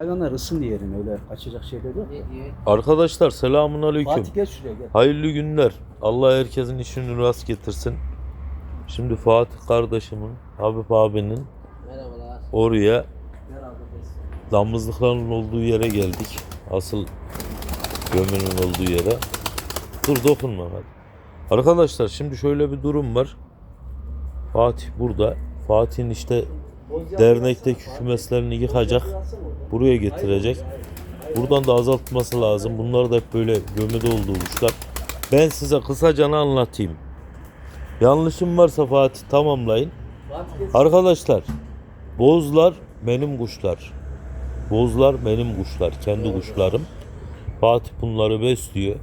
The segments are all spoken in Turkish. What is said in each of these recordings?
Hayvanlar ısın yerin öyle kaçacak şeyler yok. Arkadaşlar selamun aleyküm. Fatih gel şuraya gel. Hayırlı günler. Allah herkesin işini rast getirsin. Şimdi Fatih kardeşimin, Habib abinin Merhabalar. oraya damızlıkların olduğu yere geldik. Asıl gömünün olduğu yere. Dur dokunma hadi. Arkadaşlar şimdi şöyle bir durum var. Fatih burada. Fatih'in işte dernekteki kümeslerini yıkacak. Buraya getirecek. Buradan da azaltması lazım. Bunlar da hep böyle gömüde olduğu kuşlar. Ben size kısaca anlatayım. Yanlışım varsa Fatih tamamlayın. Arkadaşlar bozlar benim kuşlar. Bozlar benim kuşlar. Kendi kuşlarım. Fatih bunları besliyor.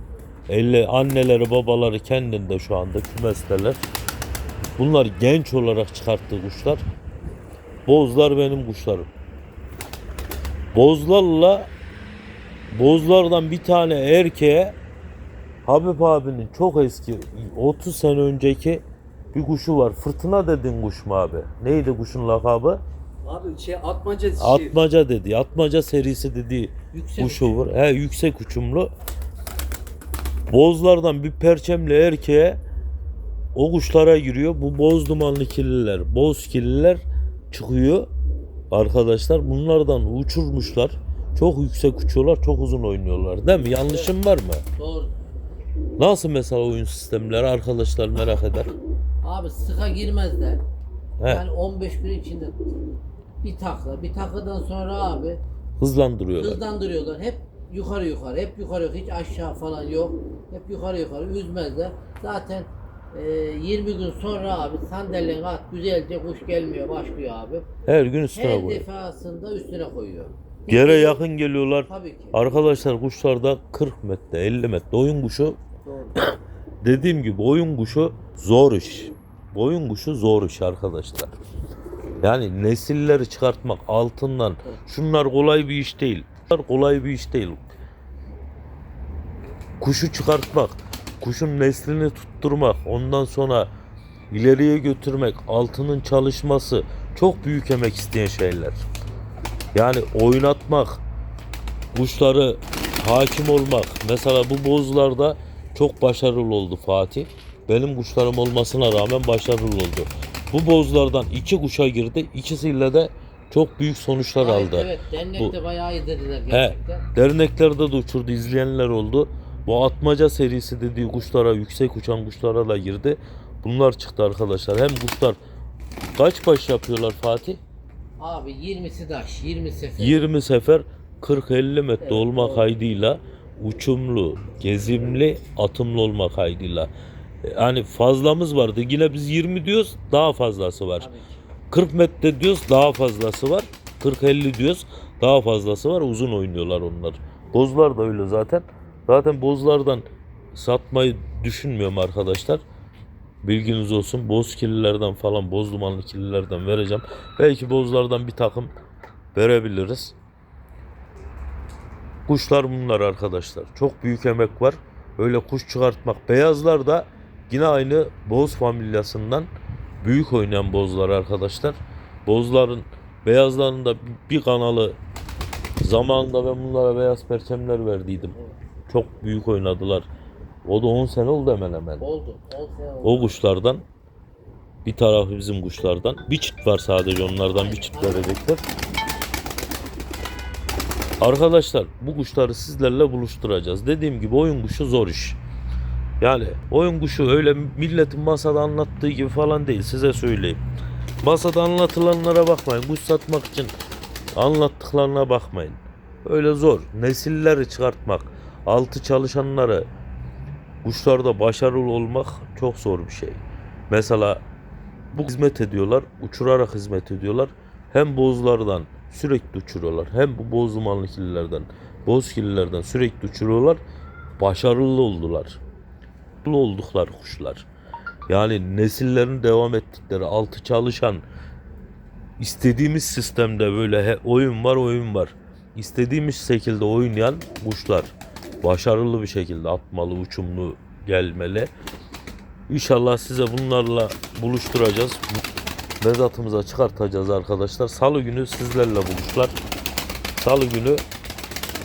Elle anneleri babaları kendinde şu anda kümesteler. Bunlar genç olarak çıkarttığı kuşlar. Bozlar benim kuşlarım. Bozlarla Bozlardan bir tane erkeğe Habib abinin çok eski 30 sene önceki bir kuşu var. Fırtına dedin kuş mu abi? Neydi kuşun lakabı? Abi şey atmaca şey. Atmaca dedi. Atmaca serisi dediği Yüksek kuşu var. He yüksek uçumlu. Bozlardan bir perçemle erkeğe o kuşlara giriyor. Bu boz dumanlı kirliler, boz kirliler çıkıyor. Arkadaşlar bunlardan uçurmuşlar. Çok yüksek uçuyorlar, çok uzun oynuyorlar. Değil mi? Yanlışım var mı? Doğru. Nasıl mesela oyun sistemleri arkadaşlar merak eder. Abi sıka girmezler. He, Yani 15 gün içinde bir takla. Bir takladan sonra abi hızlandırıyorlar. hızlandırıyorlar. Hep yukarı yukarı. Hep yukarı yukarı. Hiç aşağı falan yok. Hep yukarı yukarı. Üzmezler. Zaten e, 20 gün sonra abi sandalyene at güzelce kuş gelmiyor başlıyor abi. Her gün üstüne Her koyuyor. defasında üstüne koyuyor. Yere yakın geliyorlar. Tabii ki. Arkadaşlar kuşlarda 40 metre, 50 metre oyun kuşu Doğru. Dediğim gibi oyun kuşu zor iş. Oyun kuşu zor iş arkadaşlar. Yani nesilleri çıkartmak altından şunlar kolay bir iş değil. Bunlar kolay bir iş değil. Kuşu çıkartmak, kuşun neslini tutturmak, ondan sonra ileriye götürmek, altının çalışması çok büyük emek isteyen şeyler. Yani oynatmak, kuşları hakim olmak. Mesela bu bozlarda çok başarılı oldu Fatih. Benim kuşlarım olmasına rağmen başarılı oldu. Bu bozlardan iki kuşa girdi. İkisiyle de çok büyük sonuçlar Gayet aldı. Evet dernekte bayağı iyi dediler He, gerçekten. derneklerde de uçurdu, izleyenler oldu. Bu atmaca serisi dediği kuşlara, yüksek uçan kuşlara da girdi. Bunlar çıktı arkadaşlar. Hem kuşlar kaç baş yapıyorlar Fatih? Abi 20'si daş, 20 sefer. 20 sefer 40-50 metre Evet, olma doğru. kaydıyla uçumlu, gezimli, atımlı olma kaydıyla. Yani fazlamız vardı. Yine biz 20 diyoruz, daha fazlası var. Tabii ki. 40 metre diyoruz, daha fazlası var. 40-50 diyoruz, daha fazlası var. Uzun oynuyorlar onlar. Bozlar da öyle zaten. Zaten bozlardan satmayı düşünmüyorum arkadaşlar. Bilginiz olsun. Boz kirlilerden falan, boz dumanlı kirlilerden vereceğim. Belki bozlardan bir takım verebiliriz. Kuşlar bunlar arkadaşlar. Çok büyük emek var. Öyle kuş çıkartmak. Beyazlar da yine aynı boz familyasından büyük oynayan bozlar arkadaşlar. Bozların beyazların da bir kanalı zamanında ben bunlara beyaz perçemler verdiydim. Çok büyük oynadılar. O da 10 sene oldu hemen hemen. Oldu. 10 sene oldu. O kuşlardan bir tarafı bizim kuşlardan. Bir çift var sadece onlardan bir çift verecekler. Arkadaşlar bu kuşları sizlerle buluşturacağız. Dediğim gibi oyun kuşu zor iş. Yani oyun kuşu öyle milletin masada anlattığı gibi falan değil size söyleyeyim. Masada anlatılanlara bakmayın. Kuş satmak için anlattıklarına bakmayın. Öyle zor. Nesilleri çıkartmak, altı çalışanları, kuşlarda başarılı olmak çok zor bir şey. Mesela bu hizmet ediyorlar, uçurarak hizmet ediyorlar. Hem bozlardan sürekli uçuruyorlar, hem bu boz dumanlı kirlilerden, boz kirlilerden sürekli uçuruyorlar. Başarılı oldular. Başarılı oldukları kuşlar. Yani nesillerin devam ettikleri, altı çalışan, istediğimiz sistemde böyle he- oyun var, oyun var. İstediğimiz şekilde oynayan kuşlar. Başarılı bir şekilde atmalı, uçumlu, gelmeli. İnşallah size bunlarla buluşturacağız. Mezatımıza çıkartacağız arkadaşlar. Salı günü sizlerle buluşlar. Salı günü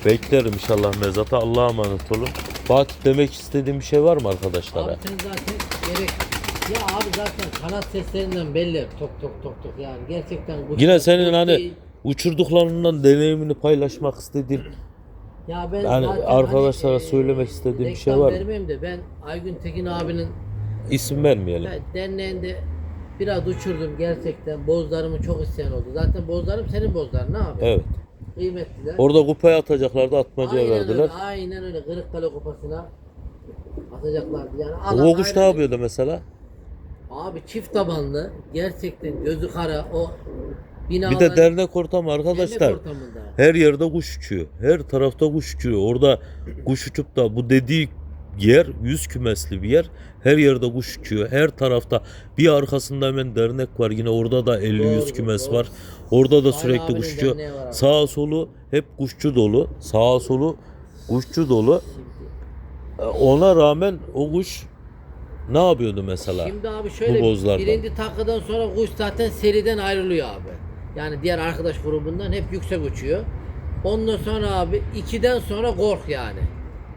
beklerim inşallah mezata. Allah'a emanet olun. Fatih demek istediğim bir şey var mı arkadaşlara? Abi sen zaten gerek ya abi zaten kanat seslerinden belli tok tok tok tok yani gerçekten Yine senin hani değil. uçurduklarından deneyimini paylaşmak istediğin ya ben yani zaten arkadaşlara hani, söylemek istediğim bir şey var vermeyeyim de ben Aygün Tekin abinin isim vermeyelim. ben derneğinde biraz uçurdum gerçekten bozlarımı çok isteyen oldu. Zaten bozlarım senin bozların ne abi? Evet. Kıymetliler. Orada kupaya atacaklardı atmacaya aynen verdiler. öyle, aynen öyle. Kırıkkale kupasına atacaklardı. Yani alan O kuş ne yapıyordu mesela? Abi çift tabanlı gerçekten gözü kara o binalar Bir de dernek ortamı arkadaşlar. dernek ortamında. Her yerde kuş uçuyor. Her tarafta kuş uçuyor. Orada kuş uçup da bu dediği yer yüz kümesli bir yer. Her yerde kuş uçuyor. Her tarafta bir arkasında hemen dernek var. Yine orada da 50 yüz kümes doğru. var. Orada da sürekli kuş uçuyor. Sağa solu hep kuşçu dolu. Sağa solu kuşçu dolu. Ona rağmen o kuş ne yapıyordu mesela? şimdi abi şöyle bu bozlarda. birinci takıdan sonra kuş zaten seriden ayrılıyor abi. Yani diğer arkadaş grubundan hep yüksek uçuyor. Ondan sonra abi ikiden sonra kork yani.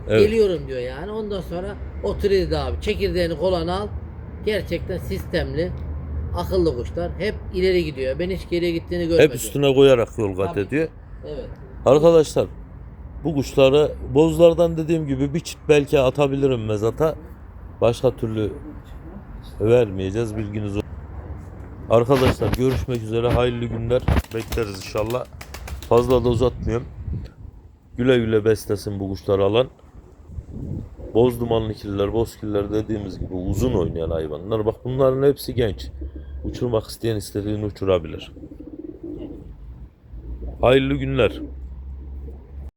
Evet. Geliyorum diyor yani. Ondan sonra oturuyor da abi. Çekirdeğini kolana al. Gerçekten sistemli. Akıllı kuşlar. Hep ileri gidiyor. Ben hiç geriye gittiğini görmedim. Hep üstüne koyarak yol kat ediyor. Evet. Arkadaşlar bu kuşları bozlardan dediğim gibi bir çift belki atabilirim mezata. Başka türlü vermeyeceğiz bilginiz olsun. Arkadaşlar görüşmek üzere hayırlı günler bekleriz inşallah. Fazla da uzatmıyorum. Güle güle beslesin bu kuşları alan. Boz dumanlı kirliler, bozkirliler dediğimiz gibi uzun oynayan hayvanlar. Bak bunların hepsi genç. Uçurmak isteyen istediğini uçurabilir. Hayırlı günler.